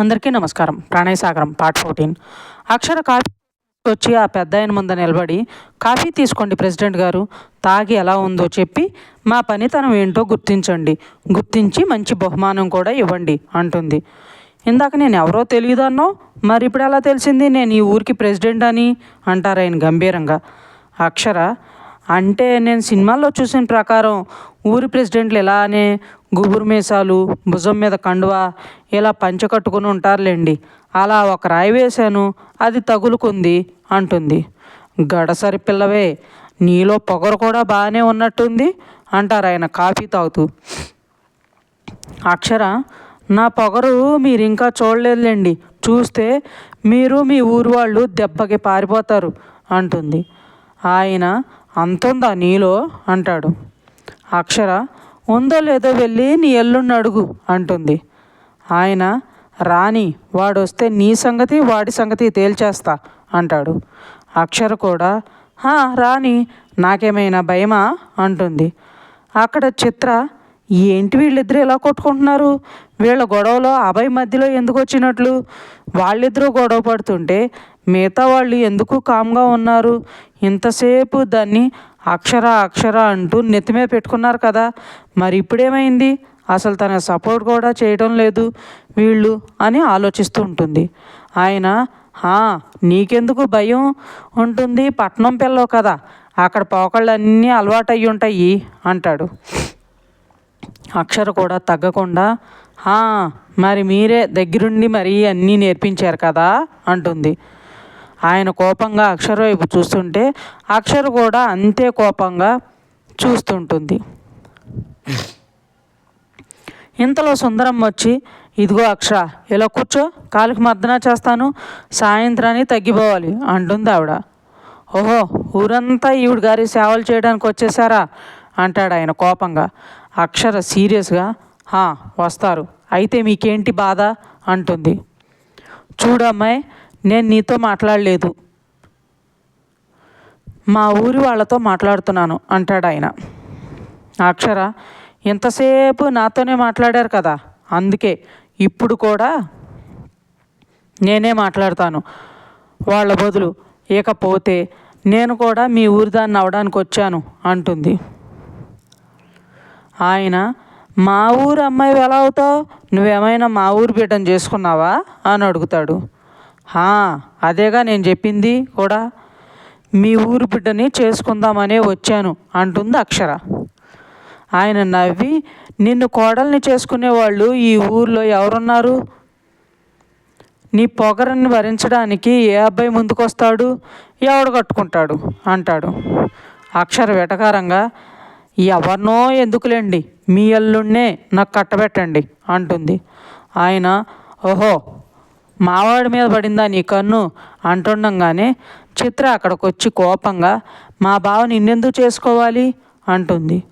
అందరికీ నమస్కారం. Pranayasagaram part fourteen. Akshara coffee వచ్చి ఆ పెద్ద ఆయన ముందు నిలబడి కాఫీ తీసుకోండి ప్రెసిడెంట్ గారు తాగి ఎలా ఉందో చెప్పి మా పనితనం ఏంటో గుర్తించండి. గుర్తించి మంచి బహుమానం కూడా ఇవ్వండి అంటుంది. ఇందాక నేను ఎవరో తెలియదన్నో మరి ఇప్పుడు ఎలా తెలిసింది? నేను ఈ ఊరికి ప్రెసిడెంట్ అని? అంటారు ఆయన గంభీరంగా. అక్షర అంటే నేను సినిమాల్లో చూసిన ప్రకారం ఊరి ప్రెసిడెంట్లు ఇలానే గుబురు మీసాలు భుజం మీద కండువా ఇలా పంచ కట్టుకుని ఉంటారులేండి. అలా ఒక రాయి వేశాను అది తగులుకుంది అంటుంది. గడసరి పిల్లవే నీలో పొగరు కూడా బాగానే ఉన్నట్టుంది అంటారు ఆయన కాఫీ తాగుతూ. అక్షర నా పొగరు మీరు ఇంకా చూడలేదులేండి చూస్తే మీరు మీ ఊరు వాళ్ళు దెబ్బకి పారిపోతారు అంటుంది. ఆయన అంతుందా నీలో? అంటాడు. అక్షర ఉందో లేదో వెళ్ళి నీ ఎల్లుండి అడుగు అంటుంది. ఆయన రాని వాడు వస్తే నీ సంగతి వాడి సంగతి తేల్చేస్తా అంటాడు. అక్షర కూడా రాణి రాని నాకేమైనా భయమా? అంటుంది. అక్కడ చిత్ర ఏంటి వీళ్ళిద్దరూ ఇలా కొట్టుకుంటున్నారు? వీళ్ళ గొడవలో అభయ్ మధ్యలో ఎందుకు వచ్చినట్లు? వాళ్ళిద్దరూ గొడవ పడుతుంటే మిగతా వాళ్ళు ఎందుకు కామ్గా ఉన్నారు? ఇంతసేపు దాన్ని అక్షర అక్షర అంటూ నెత్తిమే పెట్టుకున్నారు కదా. మరి ఇప్పుడేమైంది? అసలు తన సపోర్ట్ కూడా చేయడం లేదు వీళ్ళు అని ఆలోచిస్తూ ఉంటుంది. ఆయన నీకెందుకు భయం ఉంటుంది? పట్నం పిల్లవు కదా. అక్కడ పోకళ్ళన్నీ అలవాటు అయ్యి ఉంటాయి అంటాడు. అక్షర కూడా తగ్గకుండా మరి మీరే దగ్గరుండి మరీ అన్నీ నేర్పించారు కదా అంటుంది. ఆయన కోపంగా అక్షర వైపు చూస్తుంటే అక్షర కూడా అంతే కోపంగా చూస్తుంటుంది. ఇంతలో సుందరం వచ్చి ఇదిగో అక్షర ఇలా కూర్చో కాలికి మర్దన చేస్తాను సాయంత్రానికి తగ్గిపోవాలి అంటుంది ఆవిడ. ఓహో ఊరంతా ఈవిడ గారి సేవలు చేయడానికి వచ్చేసారా? అంటాడు ఆయన కోపంగా. అక్షర సీరియస్గా "హా, వస్తారు. అయితే మీకేంటి బాధ? అంటుంది. చూడమ్మాయి నేను నీతో మాట్లాడలేదు. మా ఊరి వాళ్ళతో మాట్లాడుతున్నాను అంటాడు ఆయన. అక్షర ఇంతసేపు నాతోనే మాట్లాడారు కదా అందుకే ఇప్పుడు కూడా నేనే మాట్లాడతాను. వాళ్ళ బదులు ఇకపోతే నేను కూడా మీ ఊరి దాన్ని అవడానికి వచ్చాను అంటుంది. ఆయన మా ఊరు అమ్మాయి ఎలా అవుతావు? నువ్వేమైనా మా ఊరు బిడ్డను చేసుకున్నావా? అని అడుగుతాడు. అదేగా నేను చెప్పింది కూడా. మీ ఊరు బిడ్డని చేసుకుందామనే వచ్చాను అంటుంది అక్షర. ఆయన నవ్వి నిన్ను కోడల్ని చేసుకునే వాళ్ళు ఈ ఊర్లో ఎవరున్నారు? నీ పొగరని భరించడానికి ఏ అబ్బాయి ముందుకొస్తాడు? ఎవడు కట్టుకుంటాడు? అంటాడు. అక్షర వెటకారంగా ఎవరినో ఎందుకులేండి? మీ అల్లుడినే నాకు కట్టబెట్టండి అంటుంది. ఆయన ఓహో మావాడి మీద పడిందా నీ కన్ను? అంటుండగానే చిత్ర అక్కడికి వచ్చి కోపంగా మా బావ నిన్నెందుకు చేసుకోవాలి? అంటుంది.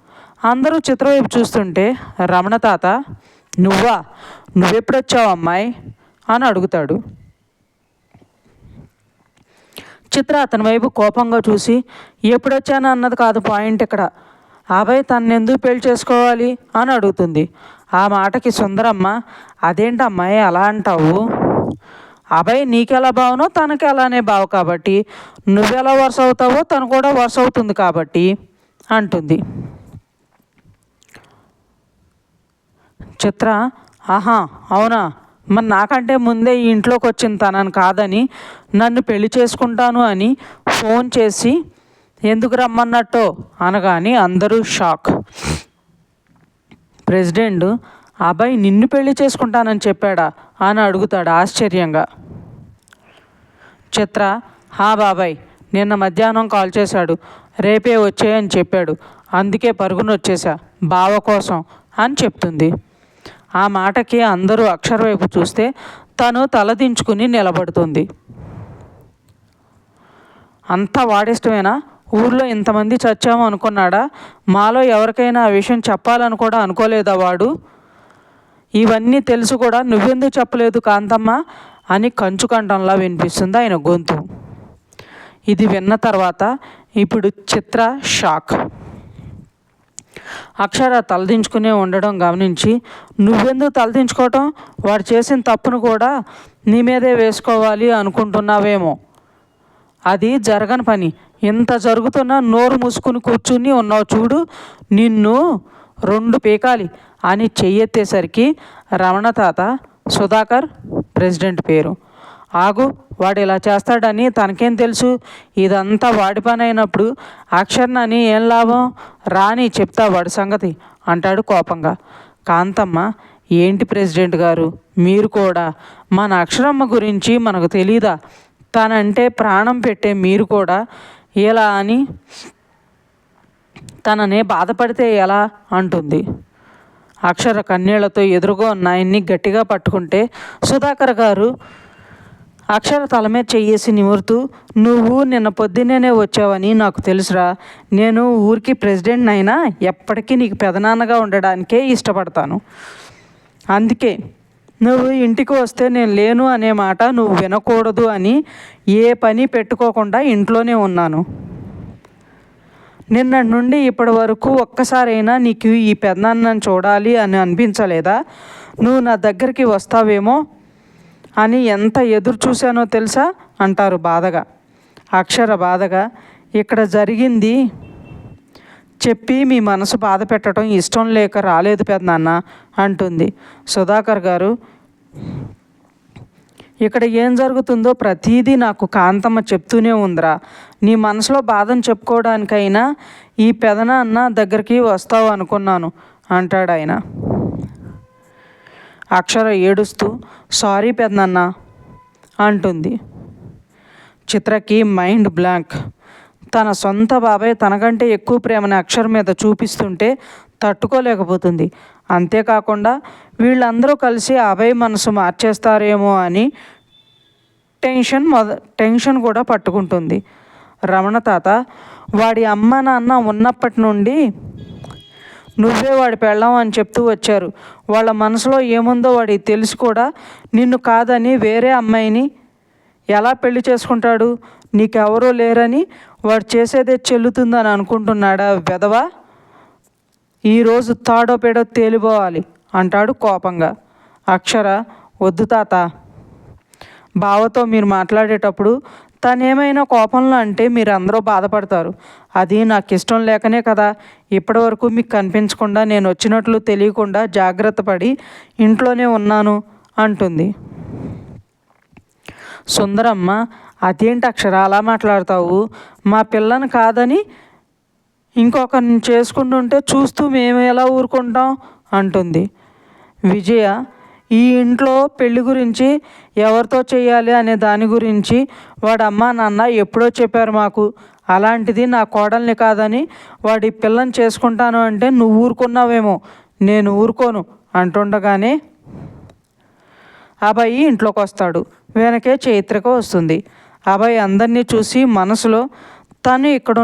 అందరూ చిత్ర వైపు చూస్తుంటే రమణ తాత నువ్వా? నువ్వెప్పుడొచ్చావు అమ్మాయి? అని అడుగుతాడు. చిత్ర అతని వైపు కోపంగా చూసి ఎప్పుడొచ్చాను అన్నది కాదు పాయింట్ ఇక్కడ. అభయ్ తన్నెందుకు పెళ్ళి చేసుకోవాలి? అని అడుగుతుంది. ఆ మాటకి సుందరమ్మ అదేంటమ్మాయి అలా అంటావు? అభయ్ నీకెలా బావునో తనకి అలానే బావు కాబట్టి నువ్వెలా వరుస అవుతావో తను కూడా వరుస అవుతుంది కాబట్టి అంటుంది. చిత్ర ఆహా అవునా? మరి నాకంటే ముందే ఈ ఇంట్లోకి వచ్చిన తనని కాదని నన్ను పెళ్ళి చేసుకుంటాను అని ఫోన్ చేసి ఎందుకు రమ్మన్నట్టో? అనగాని అందరూ షాక్. ప్రెసిడెంట్ అబ్బాయి నిన్ను పెళ్ళి చేసుకుంటానని చెప్పాడా? అని అడుగుతాడు ఆశ్చర్యంగా. చిత్ర హా బాబాయ్ నిన్న మధ్యాహ్నం కాల్ చేశాడు. రేపే వచ్చేయని చెప్పాడు. అందుకే పరుగున వచ్చేసా బావ కోసం అని చెప్తుంది. ఆ మాటకి అందరూ అక్షర వైపు చూస్తే తను తలదించుకుని నిలబడుతుంది. అంతా వాడిష్టమేనా? ఊర్లో ఇంతమంది చచ్చాము అనుకున్నాడా? మాలో ఎవరికైనా ఆ విషయం చెప్పాలని కూడా అనుకోలేదా వాడు? ఇవన్నీ తెలుసు కూడా నువ్వెందుకు చెప్పలేదు కాంతమ్మ? అని కంచుకంఠంలా వినిపిస్తుంది ఆయన గొంతు. ఇది విన్న తర్వాత ఇప్పుడు చిత్ర షాక్. అక్షర తలదించుకునే ఉండడం గమనించి నువ్వెందుకు తలదించుకోవటం? వాడు చేసిన తప్పును కూడా నీ మీదే వేసుకోవాలి అనుకుంటున్నావేమో. అది జరగని పని. ఇంత జరుగుతున్నా నోరు మూసుకుని కూర్చుని ఉన్నావు చూడు. నిన్ను రెండు పీకాలి. అని చెయ్యెత్తేసరికి రమణ తాత సుధాకర్ ప్రెసిడెంట్ పేరు. ఆగు వాడు ఇలా చేస్తాడని తనకేం తెలుసు? ఇదంతా వాడి పని అయినప్పుడు అక్షర్నని ఏం లాభం? రాని చెప్తా వాడి సంగతి అంటాడు కోపంగా. కాంతమ్మ ఏంటి ప్రెసిడెంట్ గారు? మీరు కూడా. మన అక్షరమ్మ గురించి మనకు తెలీదా? తనంటే ప్రాణం పెట్టే మీరు కూడా ఇలా అని? తననే బాధపడితే ఎలా? అంటుంది. అక్షర కన్నీళ్ళతో ఎదురుగా ఉన్న ఆయన్ని గట్టిగా పట్టుకుంటే సుధాకర్ గారు అక్షర తల మీద చెయ్యేసి నిమురుతూ నువ్వు నిన్న పొద్దున్నేనే వచ్చావని నాకు తెలుసురా. నేను ఊరికి ప్రెసిడెంట్ అయినా ఎప్పటికీ నీకు పెదనాన్నగా ఉండడానికే ఇష్టపడతాను. అందుకే నువ్వు ఇంటికి వస్తే నేను లేను అనే మాట నువ్వు వినకూడదు అని ఏ పని పెట్టుకోకుండా ఇంట్లోనే ఉన్నాను. నిన్నటి నుండి ఇప్పటి వరకు ఒక్కసారైనా నీకు ఈ పెద్దనాన్నని చూడాలి అని అనిపించలేదా? నువ్వు నా దగ్గరికి వస్తావేమో అని ఎంత ఎదురు చూశానో తెలుసా? అంటారు బాధగా. అక్షర బాధగా. ఇక్కడ జరిగింది చెప్పి మీ మనసు బాధ పెట్టడం ఇష్టం లేక రాలేదు పెద్దనాన్న అంటుంది. సుధాకర్ గారు ఇక్కడ ఏం జరుగుతుందో ప్రతీదీ నాకు కాంతమ్మ చెప్తూనే ఉందిరా. నీ మనసులో బాధను చెప్పుకోవడానికైనా ఈ పెదనాన్న దగ్గరికి వస్తావు అనుకున్నాను అంటాడు ఆయన. అక్షర ఏడుస్తూ సారీ పెదనాన్న అంటుంది. చిత్రకి మైండ్ బ్లాంక్. తన సొంత బాబాయ్ తనకంటే ఎక్కువ ప్రేమని అక్షర్ మీద చూపిస్తుంటే తట్టుకోలేకపోతుంది. అంతేకాకుండా వీళ్ళందరూ కలిసి అభయ మనసు మార్చేస్తారేమో అని టెన్షన్ మొద టెన్షన్ కూడా పట్టుకుంటుంది. రమణ తాత వాడి అమ్మ నాన్న ఉన్నప్పటి నుండి నువ్వే వాడి పెళ్ళాం అని చెప్తూ వచ్చారు. వాళ్ళ మనసులో ఏముందో వాడికి తెలిసి కూడా నిన్ను కాదని వేరే అమ్మాయిని ఎలా పెళ్ళి చేసుకుంటాడు? నీకెవరూ లేరని వాడు చేసేదే చెల్లుతుందని అనుకుంటున్నాడా వెధవా? ఈరోజు తాడో పేడో తేలిపోవాలి అంటాడు కోపంగా. అక్షర వద్దు తాత. బావతో మీరు మాట్లాడేటప్పుడు తనేమైనా కోపంలో అంటే మీరు అందరూ బాధపడతారు. అది నాకు ఇష్టం లేకనే కదా. ఇప్పటివరకు మీకు కనిపించకుండా నేను వచ్చినట్లు తెలియకుండా జాగ్రత్త పడి ఇంట్లోనే ఉన్నాను అంటుంది. సుందరమ్మ అదేంటి అక్షర అలా మాట్లాడతావు? మా పిల్లని కాదని ఇంకొకరిని చేసుకుంటుంటే చూస్తూ మేము ఎలా ఊరుకుంటాం? అంటుంది. విజయ ఈ ఇంట్లో పెళ్ళి గురించి ఎవరితో చేయాలి అనే దాని గురించి వాడు నాన్న ఎప్పుడో చెప్పారు మాకు. అలాంటిది నా కోడల్ని కాదని వాడి పిల్లని చేసుకుంటాను అంటే నువ్వు ఊరుకున్నావేమో నేను ఊరుకోను అంటుండగానే అబ్బాయి ఇంట్లోకి వస్తాడు. వెనకే చైత్రక వస్తుంది. అబ్బాయి అందరినీ చూసి మనసులో తను ఇక్కడ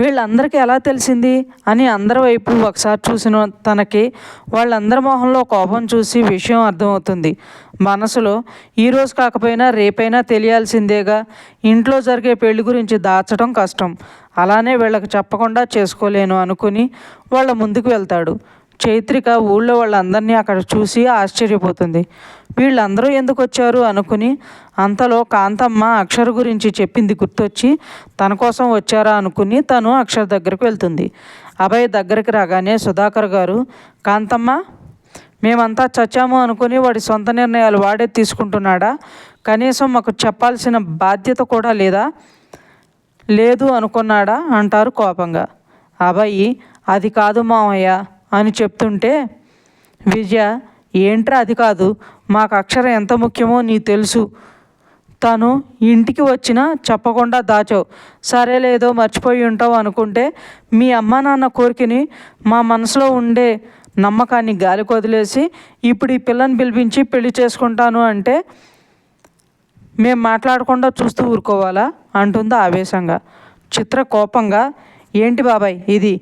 వీళ్ళందరికీ ఎలా తెలిసింది అని అందరి వైపు ఒకసారి చూసిన తనకి వాళ్ళందరి మొహంలో కోపం చూసి విషయం అర్థమవుతుంది. మనసులో ఈరోజు కాకపోయినా రేపైనా తెలియాల్సిందేగా ఇంట్లో జరిగే పెళ్ళి గురించి దాచడం కష్టం. అలానే వీళ్ళకి చెప్పకుండా చేసుకోలేను అనుకుని వాళ్ళ ముందుకు వెళ్తాడు. చైత్రిక ఊళ్ళో వాళ్ళందరినీ అక్కడ చూసి ఆశ్చర్యపోతుంది. వీళ్ళందరూ ఎందుకు వచ్చారు అనుకుని అంతలో కాంతమ్మ అక్షర్ గురించి చెప్పింది గుర్తొచ్చి తన కోసం వచ్చారా అనుకుని తను అక్షర్ దగ్గరకు వెళ్తుంది. అభయ్ దగ్గరికి రాగానే సుధాకర్ గారు కాంతమ్మ మేమంతా చచ్చాము అనుకుని వాడి సొంత నిర్ణయాలు వాడే తీసుకుంటున్నాడా? కనీసం మాకు చెప్పాల్సిన బాధ్యత కూడా లేదా? లేదు అనుకున్నాడా? అంటారు కోపంగా. అబ్బాయి అది కాదు మామయ్య అని చెప్తుంటే విజయ ఏంట్రా అది కాదు మాకు అక్షరం ఎంత ముఖ్యమో నీకు తెలుసు. తను ఇంటికి వచ్చినా చెప్పకుండా దాచావు. సరే లేదో మర్చిపోయి ఉంటావు అనుకుంటే మీ అమ్మ నాన్న కోరికని మా మనసులో ఉండే నమ్మకాన్ని గాలికి వదిలేసి ఇప్పుడు ఈ పిల్లని పిలిపించి పెళ్ళి చేసుకుంటాను అంటే మేము మాట్లాడకుండా చూస్తూ ఊరుకోవాలా? అంటుందా ఆవేశంగా. చిత్ర కోపంగా ఏంటి బాబాయ్ ఇది?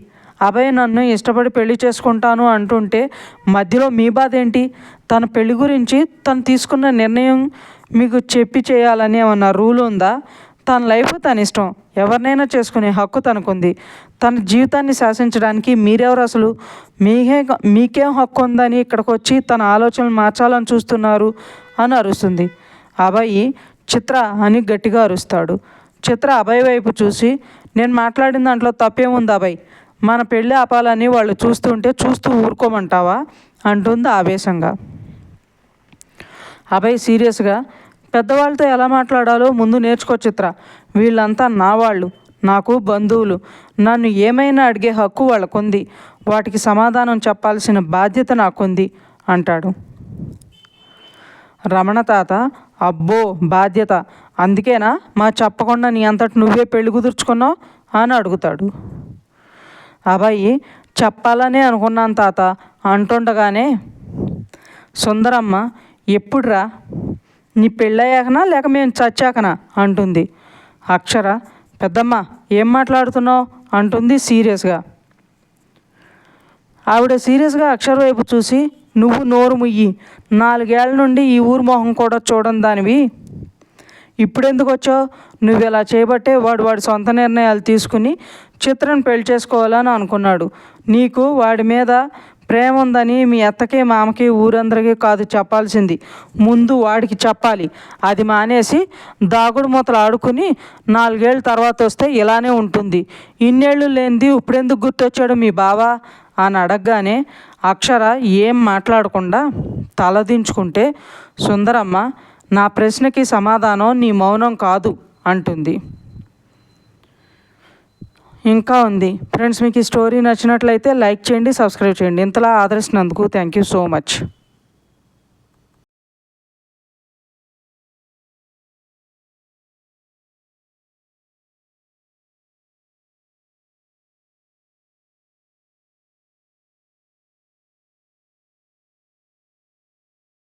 అభయ్ నన్ను ఇష్టపడి పెళ్ళి చేసుకుంటాను అంటుంటే మధ్యలో మీ బాధ ఏంటి? తన పెళ్ళి గురించి తను తీసుకున్న నిర్ణయం మీకు చెప్పి చేయాలని ఏమన్నా రూల్ ఉందా? తన లైఫ్ తన ఇష్టం. ఎవరినైనా చేసుకునే హక్కు తనకుంది. తన జీవితాన్ని శాసించడానికి మీరెవరు అసలు? మీకే మీకేం హక్కు ఉందని ఇక్కడికి వచ్చి తన ఆలోచనలు మార్చాలని చూస్తున్నారు అని అరుస్తుంది. అబ్బాయి చిత్ర అని గట్టిగా అరుస్తాడు. చిత్ర అభయ్ వైపు చూసి నేను మాట్లాడిన దాంట్లో తప్పేముంది అభయ్? మన పెళ్ళి ఆపాలని వాళ్ళు చూస్తుంటే చూస్తూ ఊరుకోమంటావా? అంటుంది ఆవేశంగా. అభయ్ సీరియస్గా పెద్దవాళ్ళతో ఎలా మాట్లాడాలో ముందు నేర్చుకో చిత్ర. వీళ్ళంతా నా వాళ్ళు నాకు బంధువులు. నన్ను ఏమైనా అడిగే హక్కు వాళ్ళకుంది. వాటికి సమాధానం చెప్పాల్సిన బాధ్యత నాకుంది అంటాడు. రమణ తాత అబ్బో బాధ్యత. అందుకేనా? మా చెప్పకుండా నీ అంతటి నువ్వే పెళ్ళి కుదుర్చుకున్నావు? అని అడుగుతాడు. అబ్బాయి చెప్పాలనే అనుకున్నాను తాత. అంటుండగానే సుందరమ్మ ఎప్పుడురా? నీ పెళ్ళయ్యాకనా లేక మేము చచ్చాకనా? అంటుంది. అక్షర పెద్దమ్మ ఏం మాట్లాడుతున్నావు? అంటుంది సీరియస్గా. ఆవిడ సీరియస్గా అక్షర వైపు చూసి నువ్వు నోరు ముయ్యి. నాలుగేళ్ళ నుండి ఈ ఊరు మొహం కూడా చూడని దానివి. ఇప్పుడెందుకు వచ్చావు? నువ్వు ఇలా చేయబట్టే వాడు వాడి సొంత నిర్ణయాలు తీసుకుని చిత్రను పెళ్ళి చేసుకోవాలని అనుకున్నాడు. నీకు వాడి మీద ప్రేమ ఉందని మీ అత్తకి మామకి ఊరందరికీ కాదు చెప్పాల్సింది. ముందు వాడికి చెప్పాలి. అది మానేసి దాగుడు మూతలు ఆడుకుని నాలుగేళ్ళ తర్వాత వస్తే ఇలానే ఉంటుంది. ఇన్నేళ్ళు లేనిది ఇప్పుడెందుకు గుర్తొచ్చాడు మీ బావా? అని అడగగానే అక్షర ఏం మాట్లాడకుండా తలదించుకుంటే సుందరమ్మ నా ప్రశ్నకి సమాధానం నీ మౌనం కాదు అంటుంది. ఇంకా ఉంది. ఫ్రెండ్స్ మీకు ఈ స్టోరీ నచ్చినట్లయితే లైక్ చేయండి సబ్స్క్రైబ్ చేయండి. ఇంతలా ఆదరిస్తున్నందుకు థ్యాంక్ యూ సో మచ్.